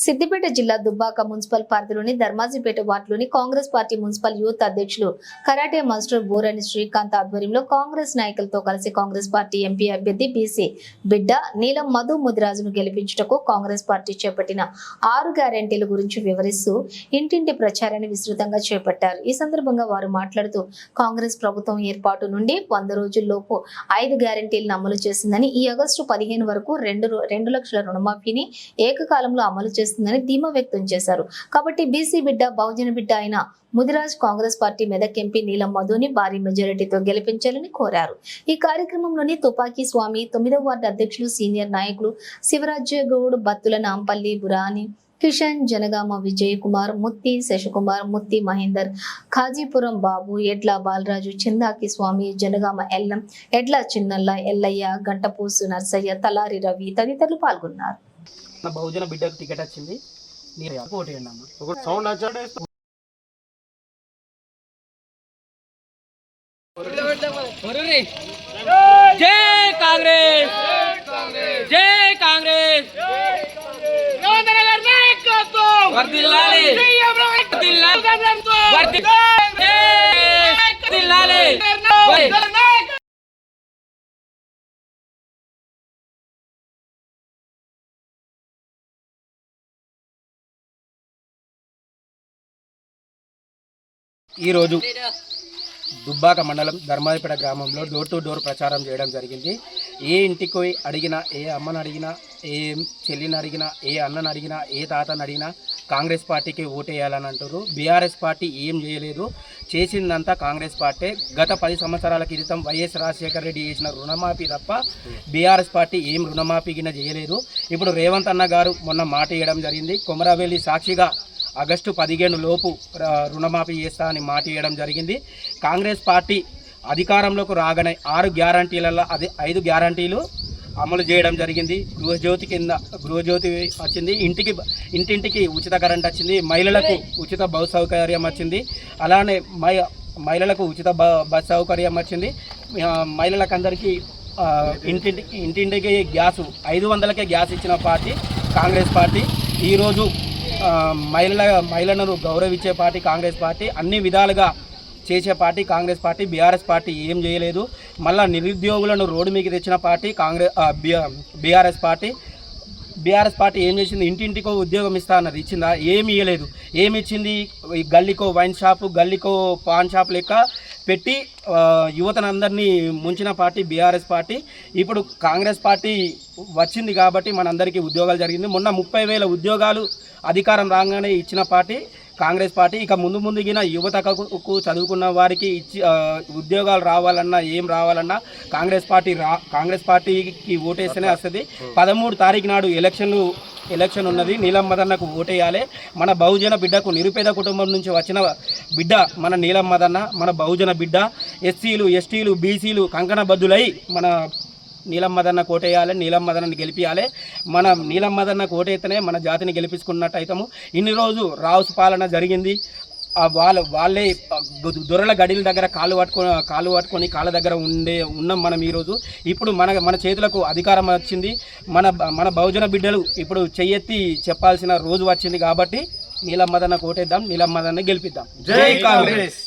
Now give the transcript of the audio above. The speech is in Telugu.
సిద్దిపేట జిల్లా దుబ్బాక మున్సిపల్ పరిధిలోని ధర్మాజిపేట వార్డులోని కాంగ్రెస్ పార్టీ మున్సిపల్ యూత్ అధ్యక్షులు కరాటే మాస్టర్ బోరని శ్రీకాంత్ ఆధ్వర్యంలో కాంగ్రెస్ నాయకులతో కలిసి కాంగ్రెస్ పార్టీ ఎంపీ అభ్యర్థి బీసీ బిడ్డ నీలం మధు ముదిరాజును గెలిపించుటకు కాంగ్రెస్ పార్టీ చేపట్టిన ఆరు గ్యారంటీల గురించి వివరిస్తూ ఇంటింటి ప్రచారాన్ని విస్తృతంగా చేపట్టారు. ఈ సందర్భంగా వారు మాట్లాడుతూ కాంగ్రెస్ ప్రభుత్వం ఏర్పాటు నుండి వంద రోజుల్లోపు ఐదు గ్యారంటీలను అమలు చేసిందని ఈ ఆగస్టు పదిహేను వరకు రెండు రెండు లక్షల రుణమాఫీని ఏకకాలంలో అమలు చేస్తుందని ధీమా వ్యక్తం చేశారు. కాబట్టి బీసీ బిడ్డ బహుజన బిడ్డ అయిన ముదిరాజ్ కాంగ్రెస్ పార్టీ మెదక్ ఎంపీ నీలం మధుని భారీ మెజారిటీతో గెలిపించాలని కోరారు. ఈ కార్యక్రమంలోని తుపాకీ స్వామి తొమ్మిదవ వార్డు అధ్యక్షులు సీనియర్ నాయకులు శివరాజ్య గౌడ్ బత్తుల నాంపల్లి బురాని కిషన్ జనగామ విజయ్ కుమార్ ముత్తి శశికుమార్ ముత్తి మహేందర్ ఖాజీపురం బాబు ఎడ్ల బాలరాజు చిందాకి స్వామి జనగామ ఎల్లం ఎడ్ల చిన్నల్ల ఎల్లయ్య గంటపూసు నర్సయ్య తలారి రవి తదితరులు పాల్గొన్నారు. నా బహుజన బిడ్డకు టికెట్ వచ్చింది. మీరు ఓటు వేయండి అమ్మ. ఒక సౌండ్ వచ్చాడే జై కాంగ్రెస్. జై కాంగ్రెస్. ఈరోజు దుబ్బాక మండలం ధర్మాదిపేట గ్రామంలో డోర్ టు డోర్ ప్రచారం చేయడం జరిగింది. ఏ ఇంటికి పోయి అడిగినా ఏ అమ్మని అడిగినా ఏ చెల్లిని అడిగినా ఏ అన్నని అడిగినా ఏ తాతని అడిగినా కాంగ్రెస్ పార్టీకి ఓటేయాలని అంటారు. బీఆర్ఎస్ పార్టీ ఏం చేయలేదు. చేసిందంతా కాంగ్రెస్ పార్టీ. గత పది సంవత్సరాల క్రితం వైఎస్ రాజశేఖర రెడ్డి చేసిన రుణమాఫీ తప్ప బీఆర్ఎస్ పార్టీ ఏం రుణమాఫీ కింద చేయలేదు. ఇప్పుడు రేవంత్ అన్న గారు మొన్న మాట ఇవ్వడం జరిగింది. కొమరవెల్లి సాక్షిగా ఆగస్టు పదిహేను లోపు రుణమాఫీ చేస్తా అని మాట ఇవ్వడం జరిగింది. కాంగ్రెస్ పార్టీ అధికారంలోకి రాగానే ఆరు గ్యారంటీలలో అది ఐదు గ్యారంటీలు అమలు చేయడం జరిగింది. గృహజ్యోతి కింద గృహజ్యోతి వచ్చింది ఇంటికి ఇంటింటికి ఉచిత కరెంట్ వచ్చింది మహిళలకు ఉచిత బస్ సౌకర్యం వచ్చింది అలానే మై మహిళలకు ఉచిత బ బస్ సౌకర్యం వచ్చింది. మహిళలకందరికీ మహిళలకు అందరికీ ఇంటింటికి ఇంటింటికి గ్యాస్ ఐదు వందలకే గ్యాస్ ఇచ్చిన పార్టీ కాంగ్రెస్ పార్టీ. ఈరోజు మహిళల మహిళలను గౌరవించే పార్టీ కాంగ్రెస్ పార్టీ అన్ని విధాలుగా చేసే party Congress party BRS party ఏం చేయలేదు. మళ్ళా నిరుద్యోగులను రోడ్డు మీకు తెచ్చిన party Congress BRS party. BRS party ఏం చేసింది? ఇంటింటికో ఉద్యోగం ఇస్తా అన్నది. ఇచ్చిందా? ఏమి ఇవ్వలేదు ఏమి ఇచ్చింది? ఈ గల్లీకో వైన్ షాపు గల్లీకో పాన్ షాప్ లెక్క పెట్టి యువతనందరినీ ముంచిన పార్టీ బీఆర్ఎస్ పార్టీ. ఇప్పుడు కాంగ్రెస్ పార్టీ వచ్చింది కాబట్టి మనందరికీ ఉద్యోగాలు జరిగింది. మొన్న ముప్పై వేల ఉద్యోగాలు అధికారం రాగానే ఇచ్చిన పార్టీ కాంగ్రెస్ పార్టీ. ఇక ముందు ముందుగిన యువతకు చదువుకున్న వారికి ఇచ్చి ఉద్యోగాలు రావాలన్నా ఏం రావాలన్నా కాంగ్రెస్ పార్టీ రా కాంగ్రెస్ పార్టీకి ఓటేస్తేనే వస్తుంది. పదమూడు తారీఖు నాడు ఎలక్షన్లు ఎలక్షన్ ఉన్నది. నీలం మదన్నకు ఓటేయాలి. మన బహుజన బిడ్డకు నిరుపేద కుటుంబం నుంచి వచ్చిన బిడ్డ మన నీలం మదన్న మన బహుజన బిడ్డ. ఎస్సీలు ఎస్టీలు బీసీలు కంకణ బద్దులై మన నీలం మదన్న కోటేయాలి నీలం మదన్నని గెలిపియాలి. మన నీలం మదన్న కోటైతేనే మన జాతిని గెలిపించుకున్నట్టు అవుతాము ఇన్ని రోజు రావుస్ పాలన జరిగింది. వాళ్ళ వాళ్ళే దొరల గడిల దగ్గర కాలు పట్టుకొని కాలు పట్టుకొని కాళ్ళ దగ్గర ఉండే ఉన్నాం మనం ఈరోజు. ఇప్పుడు మన మన చేతులకు అధికారం వచ్చింది. మన మన బహుజన బిడ్డలు ఇప్పుడు చెయ్యెత్తి చెప్పాల్సిన రోజు వచ్చింది కాబట్టి నీలం మదన్న కోటేద్దాం నీలం మదన్న గెలిపిద్దాం. జై కాంగ్రెస్.